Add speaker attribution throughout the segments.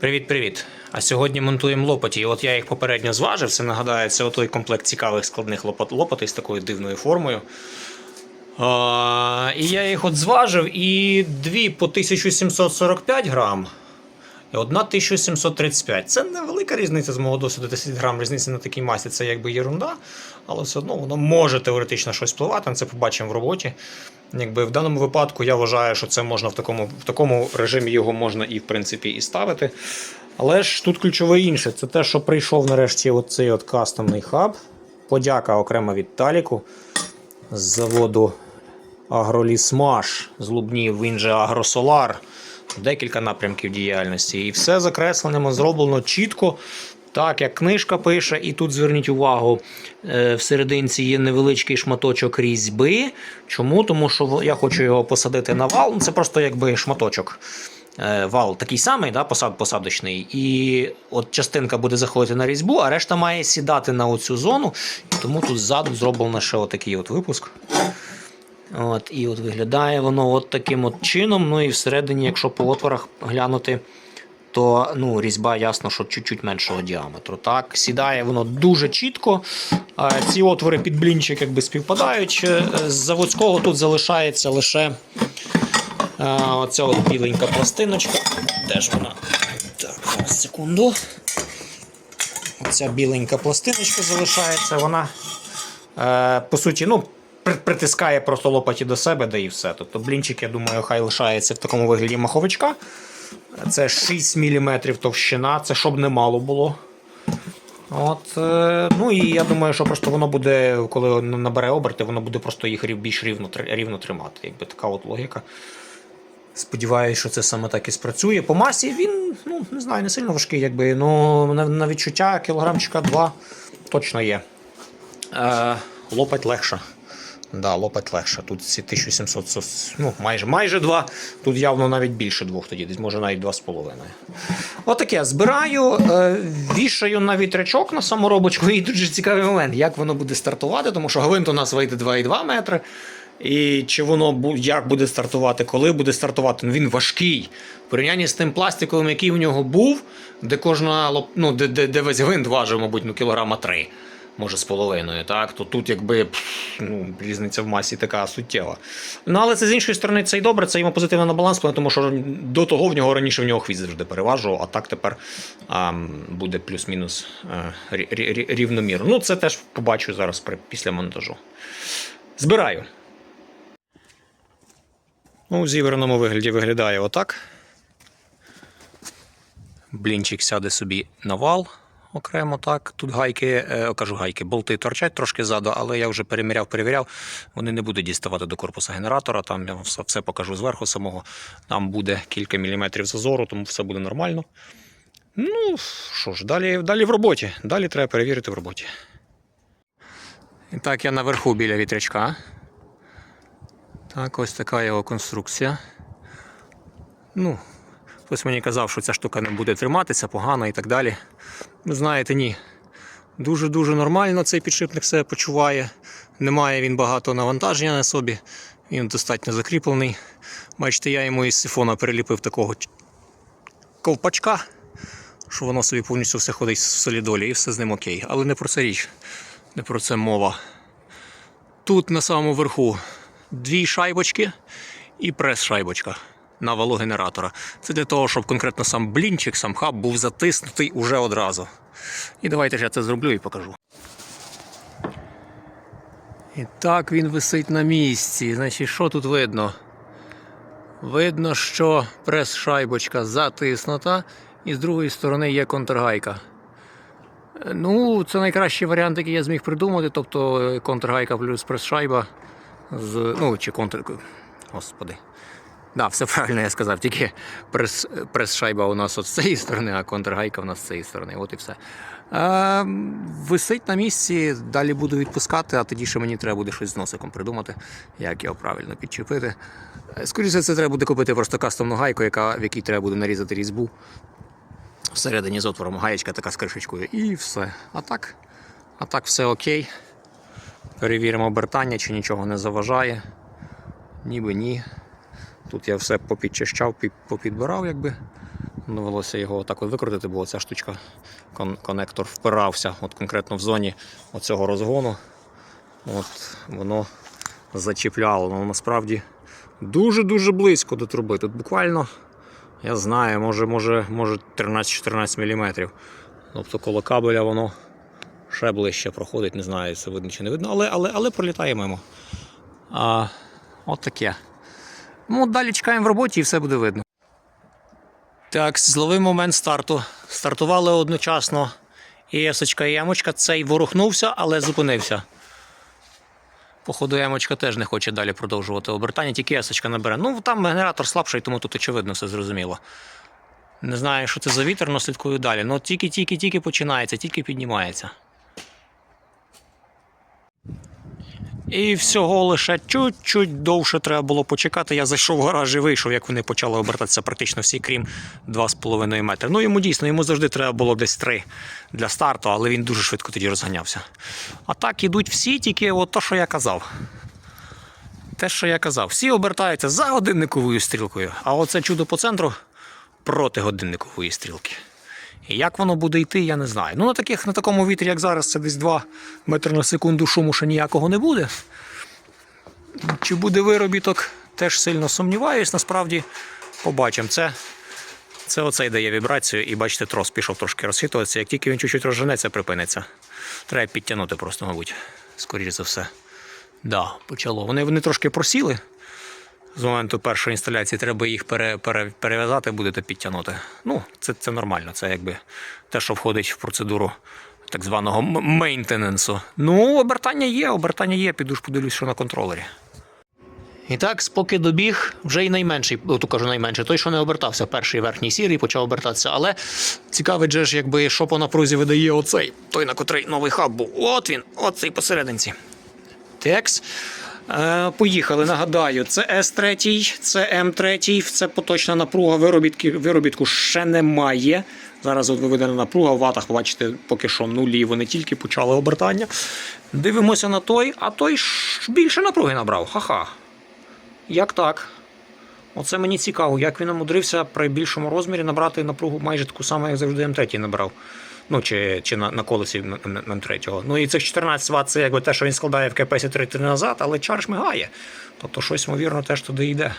Speaker 1: Привіт-привіт! А сьогодні монтуємо лопаті. І от я їх попередньо зважив. Це нагадає, це отой комплект цікавих складних лопат, лопатей з такою дивною формою. А, і я їх от зважив, і дві по 1745 грам, і одна 1735. Це невелика різниця з мого досвіду. 10 грам різниці на такій масі це якби єрунда, але все одно воно може теоретично щось впливати. Це побачимо в роботі. Якби в даному випадку я вважаю, що це можна в такому, в такому режимі його можна і в принципі і ставити. Але ж тут ключове інше. Це те, що прийшов нарешті оцей от кастомний хаб. Подяка окремо від Таліку з заводу Агролісмаш з Лубнів, він же Агросолар. Декілька напрямків діяльності. І все закресленням зроблено чітко, так як книжка пише. І тут зверніть увагу, е, в є невеличкий шматочок різьби. Чому? Тому що я хочу його посадити на вал. Ну, Це просто якби шматочок. Е, Вал такий самий, да, посад, посадочний, і от частинка буде заходити на різьбу, а решта має сідати на оцю зону. Тому тут ззаду зроблено ще отакий от випуск. От, І от виглядає воно от таким от чином. Ну і всередині, якщо по отворах глянути, то ну, різьба ясно, що чуть-чуть меншого діаметру. Так, Сідає воно дуже чітко. Ці отвори під блінчик якби співпадають. Е, З заводського тут залишається лише оця от біленька пластиночка. Де ж вона? Так, секунду. Оця біленька пластиночка залишається. Вона, е, по суті, ну, притискає просто лопаті до себе, да і все. Тобто блінчик, я думаю, хай лишається в такому вигляді маховичка. Це 6 мм товщина, це щоб не мало було. От, е, ну і я думаю, що просто воно буде, коли набере оберти, воно буде просто їх більш рівно, рівно тримати. Якби така от логіка. Сподіваюсь, що це саме так і спрацює. По масі він, ну, не знаю, не сильно важкий, якби, ну, на, на відчуття кілограмчика 2 точно є. Е, лопать легша. Да, лопать легша. Тут ці 1700, ну, майже, майже 2. Тут явно навіть більше двох тоді, десь може навіть 2,5. Отаке збираю, е, вішаю на вітрячок на саморобочку, і дуже цікавий момент, як воно буде стартувати, тому що гвинт у нас вийде 2,2 метри. І чи воно як буде стартувати, коли буде стартувати? Ну він важкий. В порівнянні з тим пластиковим, який в нього був, де кожна ну, де, де, де весь гвинт важив, мабуть, ну, кілограма 3, може з половиною. Так? То тут якби ну, різниця в масі така суттєва. Ну, але це з іншої сторони, це і добре, це йому позитивно на баланс, тому що до того в нього раніше в нього хвіст завжди переважував, а так тепер а, буде плюс-мінус е, рі- рі- рі- рівномірно. Ну, це теж побачу зараз при, після монтажу. Збираю. Ну, у зібраному вигляді виглядає отак. Блінчик сяде собі на вал окремо так. Тут гайки, е, кажу гайки, болти торчать трошки ззаду, але я вже переміряв, перевіряв. Вони не будуть діставати до корпуса генератора. Там я все, все покажу зверху самого. Там буде кілька міліметрів зазору, тому все буде нормально. Ну, що ж, далі, далі в роботі. Далі треба перевірити в роботі. І так, я наверху біля вітрячка. Так, ось така його конструкція. Ну, хтось мені казав, що ця штука не буде триматися, погано і так далі. Знаєте, ні. Дуже-дуже нормально цей підшипник себе почуває. Немає він багато навантаження на собі. Він достатньо закріплений. Бачите, я йому із сифона переліпив такого ковпачка, що воно собі повністю все ходить в солідолі і все з ним окей. Але не про це річ, не про це мова. Тут на самому верху дві шайбочки і прес-шайбочка на валу генератора. Це для того, щоб конкретно сам блінчик, сам хаб був затиснутий уже одразу. І давайте ж я це зроблю і покажу. І так він висить на місці. Значить, що тут видно? Видно, що прес-шайбочка затиснута, і з другої сторони є контргайка. Ну, це найкращий варіант, який я зміг придумати. Тобто е, контргайка плюс прес-шайба з. Ну, чи контр. Господи. Да, все правильно я сказав, тільки прес, прес-шайба у нас от з цієї сторони, а контргайка у нас з цієї сторони. От і все. Е, висить на місці, далі буду відпускати, а тоді ще мені треба буде щось з носиком придумати, як його правильно підчепити. Е, Скоріше це треба буде купити просто кастомну гайку, яка, в якій треба буде нарізати різьбу. Всередині з отвором гаєчка така з кришечкою і все. А так, а так все окей. Перевіримо обертання, чи нічого не заважає. Ніби ні. Тут я все попідчищав, попідбирав, якби. Довелося його отак от викрутити, бо ця штучка, кон- конектор впирався от конкретно в зоні оцього розгону. От воно зачіпляло. Ну, насправді дуже-дуже близько до труби. Тут буквально, я знаю, може, може, може 13-14 мм. Тобто коло кабеля воно ще ближче проходить, не знаю, це видно чи не видно, але, але, але пролітає мимо. А, от таке. Ну, далі чекаємо в роботі і все буде видно. Так, зловив момент старту. Стартували одночасно і есочка, і емочка. Цей ворухнувся, але зупинився. Походу, емочка теж не хоче далі продовжувати обертання, тільки есочка набере. Ну, там генератор слабший, тому тут очевидно все зрозуміло. Не знаю, що це за вітер, але слідкую далі. Ну, тільки-тільки-тільки починається, тільки піднімається. І всього лише чуть-чуть довше треба було почекати. Я зайшов в гараж і вийшов, як вони почали обертатися практично всі, крім 2,5 метри. Ну йому дійсно, йому завжди треба було десь 3 для старту, але він дуже швидко тоді розганявся. А так ідуть всі, тільки от то, що я казав. Те, що я казав, всі обертаються за годинниковою стрілкою, а оце чудо по центру проти годинникової стрілки. І як воно буде йти, я не знаю. Ну, на, таких, на такому вітрі, як зараз, це десь 2 метри на секунду шуму ще ніякого не буде. Чи буде виробіток, теж сильно сумніваюсь. Насправді побачимо. Це, це оцей дає вібрацію, і бачите, трос пішов трошки розхитуватися. Як тільки він чуть-чуть розженеться, припиниться. Треба підтягнути просто, мабуть, скоріш за все. Да, почало. Вони, вони трошки просіли. З моменту першої інсталяції треба їх пере, пере, перев'язати, будете підтягнути. Ну, це, це нормально, це якби те, що входить в процедуру так званого мейнтененсу. Ну, обертання є, обертання є, піду ж подивлюсь, що на контролері. І так, споки добіг, вже й найменший, то кажу найменший, той, що не обертався, перший верхній сірий почав обертатися. Але цікавить же ж, якби що по напрузі видає оцей, той, на котрий новий хаб був. От він, оцей посерединці. Текс. Е, поїхали. Нагадаю, це С3, це М3, це поточна напруга. Виробітки, виробітку ще немає. Зараз от виведена напруга в ватах, бачите, поки що нулі. Вони тільки почали обертання. Дивимося на той, а той більше напруги набрав. Ха-ха. Як так? Оце мені цікаво, як він умудрився при більшому розмірі набрати напругу майже таку саму, як завжди М3 набрав. Ну, чи, чи на, на колесі М- М- М3. Ну і цих 14 Вт це якби те, що він складає в КПСі 3 назад, але чар шмигає. Тобто щось, ймовірно, теж туди йде.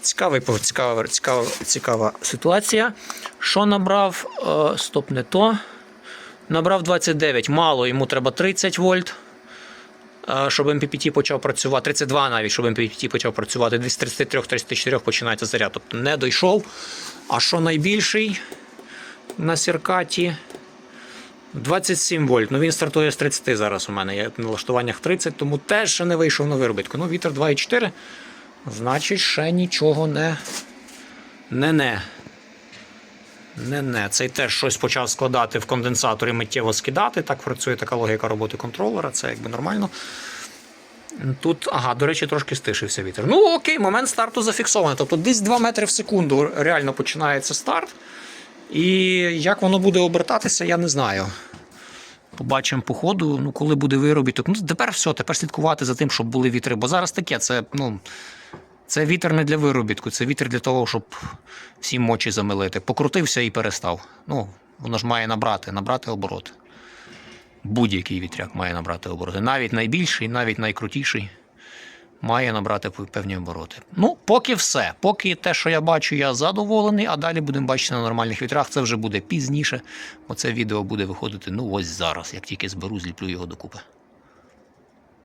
Speaker 1: Цікавий, цікава, цікава, цікава ситуація. Що набрав? Е, стоп, не то. Набрав 29. Мало, йому треба 30 вольт. е, Щоб MPPT почав працювати, 32 навіть, щоб MPPT почав працювати, десь 33-34 починається заряд. Тобто не дійшов. А що найбільший на сіркаті? 27 вольт. Ну він стартує з 30 зараз у мене. Я в налаштуваннях 30, тому теж ще не вийшов на виробітку. Ну, вітер 2,4. Значить, ще нічого не. Не-не. Не-не. Цей теж щось почав складати в конденсаторі, миттєво скидати. Так працює така логіка роботи контролера, це якби нормально. Тут, ага, до речі, трошки стишився вітер. Ну, окей, момент старту зафіксований. Тобто десь 2 метри в секунду реально починається старт. І як воно буде обертатися, я не знаю. Побачимо по ходу, ну, коли буде виробіток. Ну, тепер все, тепер слідкувати за тим, щоб були вітри. Бо зараз таке, це, ну, це вітер не для виробітку, це вітер для того, щоб всі мочі замилити. Покрутився і перестав. Ну, воно ж має набрати, набрати обороти. Будь-який вітряк має набрати обороти. Навіть найбільший, навіть найкрутіший має набрати певні обороти. Ну, поки все. Поки те, що я бачу, я задоволений, а далі будемо бачити на нормальних вітрах. Це вже буде пізніше, бо це відео буде виходити ну ось зараз. Як тільки зберу, зліплю його докупи.